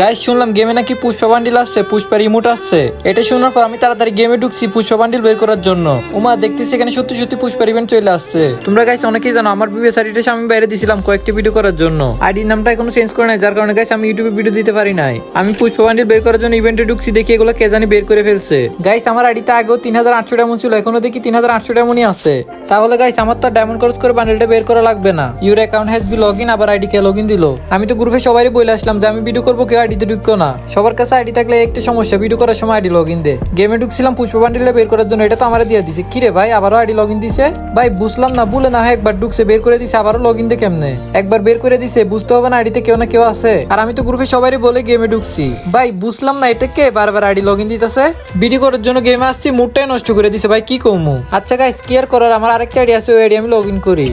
Guys শুনলাম গেমে নাকি পুষ্পা বান্ডিল আসছে পুষ্পা রিমোট আসছে। এটা শোনার পর আমি তাড়াতাড়ি গেমে ঢুকছি পুষ্পা বান্ডিল বের করার জন্য। উমা, দেখতেছি এখানে সত্যি সত্যি পুষ্পা ইভেন্ট চলে আসছে। তোমরা গাইস অনেকেই জানো, আমার বিবিএস আইডিটা আমি বাইরে দিছিলাম কয়েকটি ভিডিও করার জন্য। আইডির নামটা এখনও চেঞ্জ করে নাই, যার কারণে গাইস আমি ইউটিউবে ভিডিও দিতে পারি নাই। আমি পুষ্পা বান্ডিল বের করার জন্য ইভেন্টে ঢুকছি, দেখি এগুলো কে জানি বের করে ফেলছে। গাইস আমার আইডিতে আগেও তিন হাজার আটশো ডায়মন্ড ছিল, এখনও দেখি তিন হাজার আটশো ডায়মন্ডই আছে। তাহলে গাইস আমার তো ডায়মন্ড খরচ করে বান্ডেলটা বের করা লাগবে না। Your account has been log in আবার আইডি কে লগ ইন দিল। আমি তো গ্রুপে সবাই বলে আসলাম যে আমি ভিডিও করব, কেউ আইডিতে ঢুকতো না। সবার কাছে আইডি থাকলে একটা সমস্যা ভিডিও করার সময় আইডি লগ ইন দে গেমে ঢুকছিলাম, পুষ্প বান্ডিলে বের করার জন্য, এটা তো আমার দিয়ে দিছে। কিরে ভাই, আবারও আইডি লগ ইন দিছে? ভাই, বুঝলাম না বলে না হয় একবার ঢুকছে, বের করে দিছে, আবারও লগ ইন দে কেমনে? একবার বের করে দিছে, বুঝতে হবে না আইডিতে কেউ না কেউ আছে। আর আমি তো গ্রুপে সবাই বলে গেমে ঢুকছি। ভাই, বুঝলাম না, এটা কে বারবার আইডি লগ ইন দিতেছে? ভিডিও করার জন্য গেমে আসছি মুডটাই নষ্ট করে দিছে, ভাই, কি কমু? আচ্ছা গাইস কেয়ার করার? আমার আরেকটা আইডি আছে, ওই আইডি আমি লগ ইন করি।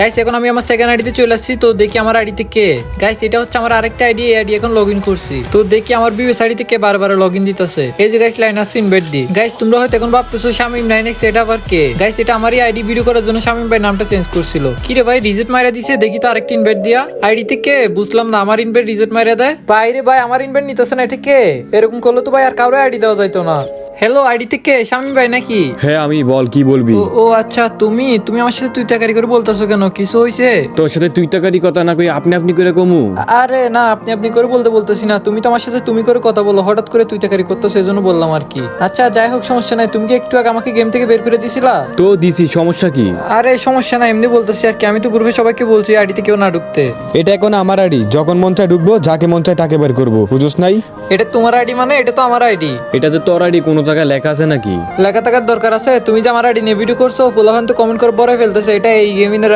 গাইস এখন আমি আমার সেকেন্ড আইডিতে চলে আসছি, তো দেখি আমার আইডিতে কে? গাইস এটা হচ্ছে আমার আরেকটা আইডি এই আইডি এখন লগ করছি। তো দেখি আমার বিবিএস আইডিতে কে বারবার লগ ইন দিতেছে। এই যে গাইস লাইন আসছে ইনভাইট দি। গাইস তোমরা হয়তো এখন ভাবতেছো, শামিম নাইন এক্স এটা আবার কে? গাইস এটা আমারই আইডি ভিডিও করার জন্য শামিম ভাই নামটা চেঞ্জ করছিল। কি রে ভাই রিজেট মাইরা দিছে? দেখি তো আরেকটা ইনভাইট দিয়া। আইডিতে কে? বুঝলাম না, আমার ইনভাইট রিজেট মাইরা দেয়। বাইরে ভাই, আমার ইনভাইট নিতেছে না, এটা কে? এরকম করলে তো ভাই আর কারও আইডি দেওয়া যাইতো না। হ্যালো আইডিতে কে? শামিম ভাই নাকি? হ্যাঁ আমি বল কি বলবি? ও ও আচ্ছা তুমি? তুমি আমার সাথে তুই তাকারি করে বলতেছো কেন? কিছু হয়েছে তোর সাথে তুই টাকারি কথা না কই আপনি আপনি করে কমু? আরে না আপনি আপনি করে বলতে বলতেছি না। তুমি তো আমার সাথে তুমি করে কথা বলো হঠাৎ করে তুই তাকারি করতো সেই জন্য বললাম আর কি। আচ্ছা যাই হোক সমস্যা নাই। তুমি কি একটু আগে আমাকে গেম থেকে বের করে দিছিলা? তো দিছি সমস্যা কি? আরে সমস্যা নাই এমনি বলতেছি আর কি। আমি তো গ্রুপে সবাইকে বলছি আইডিতে কেউ না ঢুকতে। এটা এখন আমার আইডি যখন মন চায় ঢুকবো যাকে মন চায় তাকে বের করব। বুঝোস নাই? এটা তোমার আইডি মানে? এটা তো আমার আইডি এটা যে তোর আইডি কোনো জায়গায় লেখা আছে নাকি? লেখা থাকার দরকার আছে। তুমি যে আমার আইডি নিয়ে ভিডিও করছ ফুলাফান তো কমেন্ট করে বড় ফেলতেছে। এটা এই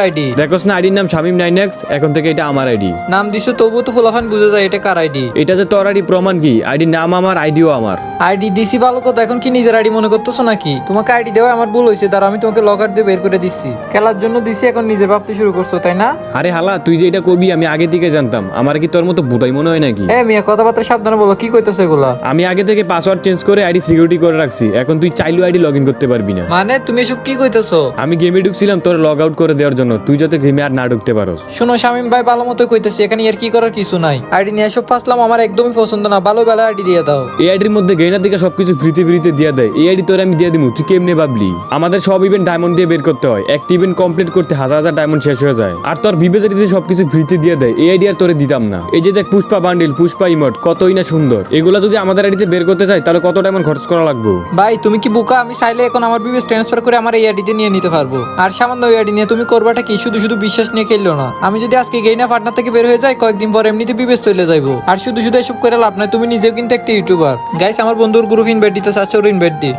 আইডি। দেখোস না আইডির নাম শামিম নাইন এক্স এখন থেকে এটা আমার আইডি। নাম দিছো তবুও তো ফুলাফান বুঝে যায় এটা কার আইডি? এটা যে তোর আইডি প্রমাণ কি? আইডির নাম আমার আইডিও আমার। আইডি দিছি ভালো কথা এখন কি নিজের আইডি মনে করতেছো নাকি? তোমাকে আইডি দেওয়া আমার ভুল হয়েছে তার আমি তোমাকে লকার দিয়ে বের করে দিচ্ছি। খেলার জন্য দিছি এখন নিজে ভাবতে শুরু করছ তাই না? আরে হালা তুই যে এটা কবি আমি আগে থেকে জানতাম। আমার কি তোর মতো বুটাই মনে হয় নাকি? এ মিয়া কথাবার্তা সাবধানে বলো কি কইতেছো এগুলা? আমি আগে থেকে পাসওয়ার্ড চেঞ্জ করে আইডি সিকিউরিটি করে রাখছি। এখন তুই চাইলেও আইডি লগ ইন করতে পারবি না। মানে তুমি এসব কি কইতেছো? আমি গেমে ঢুকছিলাম তোর লগ আউট করে দেওয়ার জন্য। তুই যাতে গেমে আর না ঢুকতে পারোস। শোনো শামিম ভাই ভালো মতো কইতেছি এখানে আর কি করার কিছু নাই। আইডি নিয়ে এসব ফাসলাম আমার একদমই পছন্দ না ভালো বেলা আইডি দিয়ে দাও। এই আইডির মধ্যে গেইনার দিকে সবকিছু ফ্রিতে ফ্রিতে দিয়ে দেয়। এই আইডি তোর আমি দিয়ে দিমু তুই কেমনে ভাবলি? আমাদের সব ইভেন্ট ডায়মন্ড দিয়ে বের করতে হয়। একটা ইভেন্ট কমপ্লিট করতে হাজার হাজার ডায়মন্ড শেষ হয়ে যায়। আর তোর বিবেচারিতে সবকিছু ফ্রিতে দিয়ে দেয়। এই আইডি আর তোরে দিতাম না। এই যে দেখ পুষ্পা বান্ডিল পুষ্পা ইমোট কতই না সুন্দর। এগুলো যদি আমাদের আইডিতে বের করতে চাই তাহলে কত ডায়মন্ড খরচ করা লাগবে? ভাই, তুমি কি বুকা? আমি চাইলে এখন আমার বিবেস ট্রান্সফার করে আমার এই আইডিতে নিয়ে নিতে পারব। আর সামান্য ওই আইডি নিয়ে তুমি করবাটা কি? শুধু শুধু বিশ্বাস নিয়ে খেললো না। আমি যদি আজকে গেইনা পার্টনার থেকে বের হয়ে যাই, কয়েকদিন পর এমনিতে বিবেস চলে যাইবো। আর শুধু শুধু এসব করে লাভ নাই। তুমি নিজেও কিন্তু একটা ইউটিউবার গাইস আমার বন্ধুর গ্রুপ ইনভাইট দিতে চাচ্ছে ওর ইনভাইট দি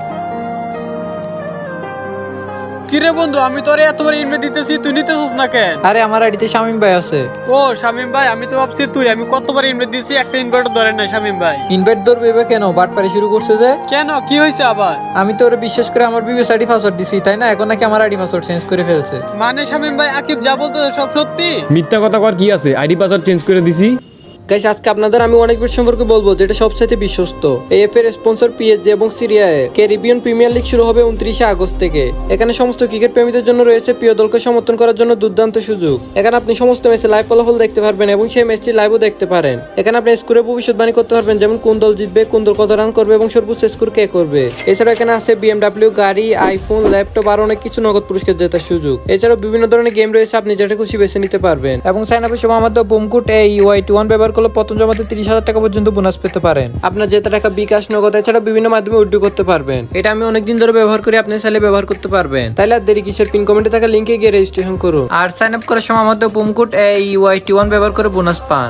কিরে বন্ধু আমি তোরে এতবার ইনভেট দিতেছি তুই নিতেছিস না কেন? আরে আমার আইডিতে শামিম ভাই আছে। ও শামিম ভাই আমি তো ভাবছি তুই আমি কতবার ইনভেট দিছি একটা ইনভার্টার ধরে নাই শামিম ভাই। ইনভাইট ধরবে এবার কেন? বাটপারি শুরু করছে যে। কেন? কি হয়েছে আবার? আমি তো ওরে বিশ্বাস করে আমার বিবেস আইডি পাসওয়ার্ড দিছি তাই না? এখন নাকি আমার আইডি পাসওয়ার্ড চেঞ্জ করে ফেলছে। মানে শামিম ভাই আকিব যা বলতে সব সত্যি? মিথ্যা কথা কর কি আছে? আইডি পাসওয়ার্ড চেঞ্জ করে দিছি। গাইস আজকে আপনাদের আমি অনেক বেশ সম্পর্কে বলব, যেটা সবচাইতে বিশ্বস্ত। এএফ এর স্পন্সর পিএসজি এবং সিরিয়া ক্যারিবিয়ান প্রিমিয়ার লিগ শুরু হবে উনত্রিশে আগস্ট থেকে। এখানে সমস্ত ক্রিকেট প্রেমীদের জন্য রয়েছে প্রিয় দলকে সমর্থন করার জন্য দুর্দান্ত সুযোগ। এখানে আপনি সমস্ত ম্যাচে লাইভ ফলাফল দেখতে পারবেন এবং সেই ম্যাচটি লাইভও দেখতে পারেন। এখানে আপনি স্কোরে ভবিষ্যৎবাণী করতে পারবেন, যেমন কোন দল জিতবে, কোন দল কত রান করবে এবং সর্বোচ্চ স্কোর কে করবে। এছাড়া এখানে আছে বিএমডাব্লিউ গাড়ি আইফোন ল্যাপটপ আর অনেক কিছু নগদ পুরস্কার জেতার সুযোগ। এছাড়াও বিভিন্ন ধরনের গেম রয়েছে, আপনি যেটা খুশি বেছে নিতে পারবেন। এবং সাইন আপের সময় আমাদের বোমকুট এই ওয়াই ওয়ান ব্যবহার করলে প্রথম জমাতে তিরিশ হাজার টাকা পর্যন্ত বোনাস পেতে পারেন। আপনার যেতে টাকা বিকাশ, নগদ এছাড়া বিভিন্ন মাধ্যমে উইথড্র করতে পারবেন। এটা আমি অনেকদিন ধরে ব্যবহার করি, আপনি চাইলে ব্যবহার করতে পারবেন। তাহলে আর দেরি কিসের? পিন কমেন্টে থাকা লিঙ্কে গিয়ে রেজিস্ট্রেশন করুন। আর সাইন আপ করার সময় আমাদের বোমকুট এ ওয়াই টি ওয়ান ব্যবহার করে বোনাস পান।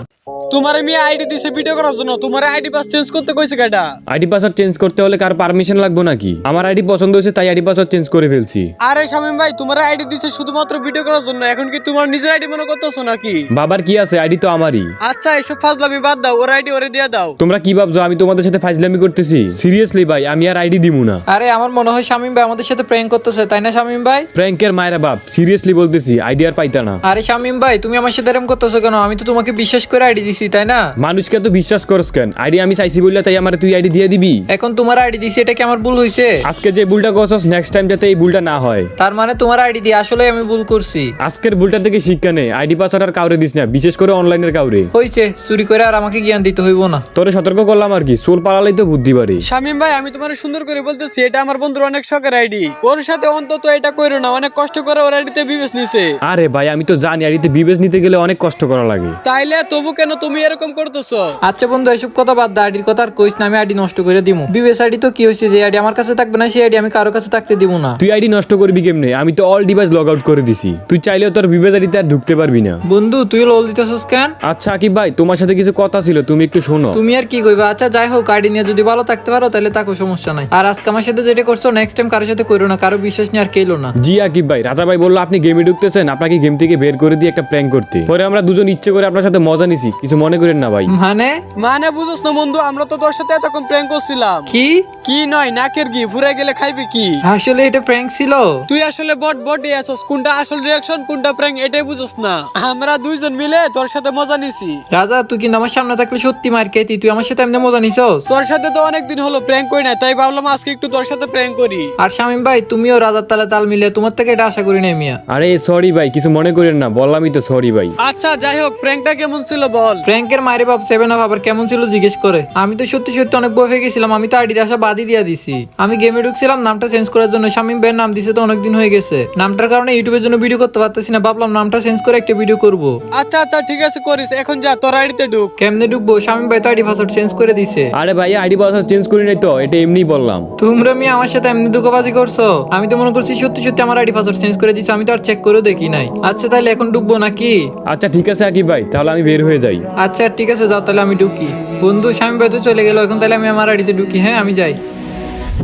তোমার আমি আইডি দিছে ভিডিও করার জন্য তোমার আইডি পাস চেঞ্জ করতে কইছে কেটা আইডি পাসওয়ার্ড চেঞ্জ করতে হলে কার পারমিশন লাগবে নাকি আমার আইডি পছন্দ হয়েছে তাই আইডি পাসওয়ার্ড চেঞ্জ করে ফেলছি আরে শামিম ভাই তোমার আইডি দিছে শুধুমাত্র ভিডিও করার জন্য এখন কি তোমার নিজের আইডি মনে করতেছো নাকি বাবার কি আছে আইডি তো আমারই আচ্ছা এসব ফাজলামি বাদ দাও ওর আইডি ওরে দিয়ে দাও তোমরা কি ভাবছ আমি তোমাদের সাথে ফাইজলামি করতেছি সিরিয়াসলি ভাই আমি আর আইডি দিমু না আরে আমার মনে হয় শামিম ভাই আমাদের সাথে প্রেম করতেছে তাই না শামিম ভাই প্র্যাঙ্কের মায়েরা বাপ সিরিয়াসলি বলতেছি আইডি আর পাইতা না আরে শামিম ভাই তুমি আমার সাথে এরকম করতেছো কেন আমি তো তোমাকে বিশ্বাস করে আইডি দিছি করছি তাই না? মানুষকে তো বিশ্বাস করস কেন? আইডি আমি চাইছি বললে তাই আমার তুই আইডি দিয়ে দিবি। এখন তোমার আইডি দিছি এটা কি আমার ভুল হয়েছে আজকে যে ভুলটা করছস নেক্সট টাইম যাতে এই ভুলটা না হয়। তার মানে তোমার আইডি দিয়ে আসলে আমি ভুল করছি। আজকের ভুলটা থেকে শিক্ষা নেই আইডি পাসওয়ার্ড আর কাউরে দিস না বিশেষ করে অনলাইনের কাউরে। হয়েছে চুরি করে আর আমাকে জ্ঞান দিতে হইব না। তোরে সতর্ক করলাম আর কি চোর পালালেই তো বুদ্ধি পারে শামিম ভাই আমি তোমার সুন্দর করে বলতেছি এটা আমার বন্ধুর অনেক শখের আইডি ওর সাথে অন্তত এটা করো না অনেক কষ্ট করে ওর আইডিতে বিবেচ নিছে। আরে ভাই আমি তো জানি আইডিতে বিবেচ নিতে গেলে অনেক কষ্ট করা লাগে। তাইলে তবু কেন তুমি এরকম করতেছো? আচ্ছা বন্ধু এসব কথা বাদ দা আইডির কথা আর কইস না আমি আইডি নষ্ট করে দিমু। বিবেস আইডি তো কি হয়েছে যে আইডি আমার কাছে থাকবে না সেই আইডি আমি কারও কাছে থাকতে দিব না। তুই আইডি নষ্ট করবি কেমনে? আমি তো অল ডিভাইস লগ আউট করে দিছি। তুই চাইলেও তোর বিবেচ আইডিতে আর ঢুকতে পারবি না। বন্ধু তুই লোল দিতেছস কেন? আচ্ছা আকিব ভাই তোমার সাথে কিছু কথা ছিল তুমি একটু শোনো। তুমি আর কি কইবা? আচ্ছা যাই হোক আইডি নিয়ে যদি ভালো থাকতে পারো তাহলে তাকে সমস্যা নাই। আর আজকে আমার সাথে যেটা করছ নেক্সট টাইম কারোর সাথে করো না কারও বিশ্বাস নিয়ে আর কেলো না। জি আকিব ভাই রাজা ভাই বলল আপনি গেমে ঢুকতেছেন আপনাকে গেম থেকে বের করে দিয়ে একটা প্র্যাঙ্ক করতে। পরে আমরা দুজন ইচ্ছে করে আপনার সাথে মজা নিছি কিছু মনে করেন না ভাই। মানে? মানে বুঝোস না বন্ধু আমরা তো তোর সাথে এতক্ষণ প্র্যাঙ্ক করছিলাম। কি? কি নয় নাকের কি ফুরে গেলে খাইবে কি? আসলে এটা প্র্যাঙ্ক ছিল? তুই আসলে বট বটে আছস কোনটা আসল রিয়াকশন কোনটা প্র্যাঙ্ক এটাই বুঝোস না। আমরা দুইজন মিলে তোর সাথে মজা নিছি। রাজা তুই কিন্তু আমার সামনে থাকলে সত্যি মার খেতি তুই আমার সাথে এমনি মজা নিছস? তোর সাথে তো অনেক দিন হলো প্র্যাঙ্ক করি না তাই ভাবলাম আজকে একটু তোর সাথে প্র্যাঙ্ক করি। আর শামিম ভাই তুমিও রাজার তালে তাল মিলে তোমার থেকে এটা আশা করি না মিয়া। আরে সরি ভাই কিছু মনে করেন না বললামই তো সরি ভাই। আচ্ছা যাই হোক প্র্যাঙ্কটা কেমন ছিল বল? প্র্যাঙ্কের মায়ের বাপ সেভেন আপ আবার কেমন ছিল জিজ্ঞেস করে। আমি তো সত্যি সত্যি অনেক বই হয়ে গেছিলাম আমি তো আইডির আশা বাদই দিয়া দিছি। আমি গেমে ঢুকছিলাম নামটা চেঞ্জ করার জন্য শামিম ভাইয়ের নাম দিছে তো অনেকদিন হয়ে গেছে। নামটার কারণে ইউটিউবের জন্য ভিডিও করতে পারতেছি না ভাবলাম নামটা চেঞ্জ করে একটা ভিডিও করব। আচ্ছা আচ্ছা ঠিক আছে করিস এখন যা তোর আইডিতে ঢুক। কেমনে ঢুকবো? শামিম ভাই তো আইডি পাসওয়ার্ড চেঞ্জ করে দিছে। আরে ভাই আইডি পাসওয়ার্ড চেঞ্জ করি নাই তো এটা এমনি বললাম। তোমরা মি আমার সাথে এমনি দুঃখবাজি করছ? আমি তো মনে করছি সত্যি সত্যি আমার আইডি পাসওয়ার্ড চেঞ্জ করে দিছো আমি তো আর চেক করেও দেখি নাই। আচ্ছা তাহলে এখন ঢুকবো নাকি? আচ্ছা ঠিক আছে আকিব ভাই তাহলে আমি বের হয়ে যাই। আচ্ছা ঠিক আছে, যাও, তাহলে আমি ঢুকি। বন্ধু, স্বামী ভাই চলে গেল, এখন তাহলে আমি আমার বাড়িতে ঢুকি। হ্যাঁ আমি যাই।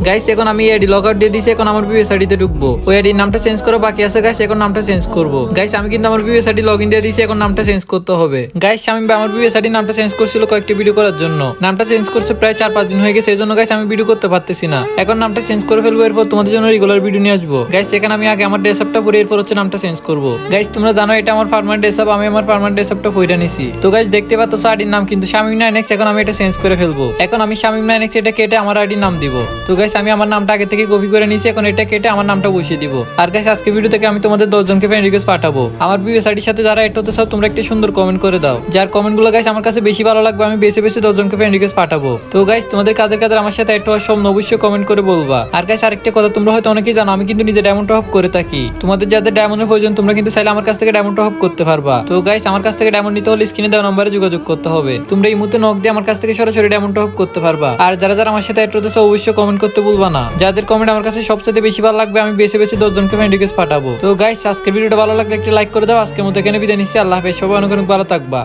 গাইস এখন আমি আইডি লগ আউট দিয়ে দিছি, এখন আমার বিএস আইডিতে ঢুকবো। ওই আইডির নামটা চেঞ্জ করো বাকি আছে গাইস এখন নামটা চেঞ্জ করব। গাইস আমি কিন্তু আমার বিএস আইডি লগ ইন দিয়ে দিছি, এখন নামটা চেঞ্জ করতে হবে। গাইস ভাই আমার বিএস আইডি নামটা চেঞ্জ করছিল কয়েকটি ভিডিও করার জন্য। নামটা চেঞ্জ করছে প্রায় চার পাঁচ দিন হয়ে গেছে, এই গাইস আমি ভিডিও করতে পারতেছি না। এখন নামটা চেঞ্জ করে ফেলব, এরপর তোমাদের জন্য রেগুলার ভিডিও নিয়ে আসব। গাইস এখানে আমি আগে আমার ডেসঅ্যাপটা পরে এরপর হচ্ছে নামটা চেঞ্জ করব। গাইস তোমরা জানো, এটা আমার পার্মানেন্ট ডেসঅ্যাপ আমি আমার পার্মানেন্ট ডেসঅ্যাপটা পইরা নিছি। তো গাইস দেখতে পাচ্ছ, আইডির নাম কিন্তু শামিম নাইন এক্স এখন আমি এটা চেঞ্জ করে ফেলব। এখন আমি শামিম নাইন এক্স এটা কেটে আমার আইডির নাম দিব। তো গাইস আমি আমার নামটা আগে থেকে কপি করে নিছি এখন এটা কেটে আমার নামটা বসিয়ে দিব। আর গাইস আজকে ভিডিও থেকে আমি তোমাদের দশজনকে ফ্রেন্ড রিকোয়েস্ট পাঠাবো। আমার বিএস আইডির সাথে যারা এড হতে চাও, তোমরা একটা সুন্দর কমেন্ট করে দাও। যার কমেন্টগুলো গাইস আমার কাছে বেশি ভালো লাগবে, আমি বেছে বেছে দশজনকে ফ্রেন্ড রিকোয়েস্ট পাঠাবো। তো গাইস তোমাদের কাদের কাদের আমার সাথে হওয়ার সব অবশ্যই কমেন্ট করে বলবা। আর গাইস আরেকটা কথা, তোমরা হয়তো অনেকেই জানো, আমি কিন্তু নিজে ডায়মন্ড টপ করে থাকি। তোমাদের যাদের ডায়মন্ডের প্রয়োজন, তোমরা কিন্তু চাইলে আমার কাছ থেকে ডায়মন্ড টপ করতে পারবা। তো গাইস আমার কাছ থেকে ডায়মন্ড নিতে হলে স্ক্রিনে দেওয়া নম্বরে যোগাযোগ করতে হবে। তোমরা এই মুহূর্তে নক দিয়ে আমার কাছ থেকে সরাসরি ডায়মন্ড টপ করতে পারবা। আর যারা যারা আমার সাথে এড হতে অবশ্যই কমেন্ট করতে ভুলবা না। যাদের কমেন্ট আমার কাছে সবচেয়ে বেশি ভালো লাগবে, আমি বেছে বেছে দশজনকে ফ্রেন্ড রিকোয়েস্ট পাঠাবো। তো গাইস আজকের ভিডিওটা ভালো লাগলে একটা লাইক করে দাও। আজকের মতো এখানে বিদায় নিচ্ছি। আল্লাহ হাফেজ। সবাই অনেক অনেক ভালো থাকবা।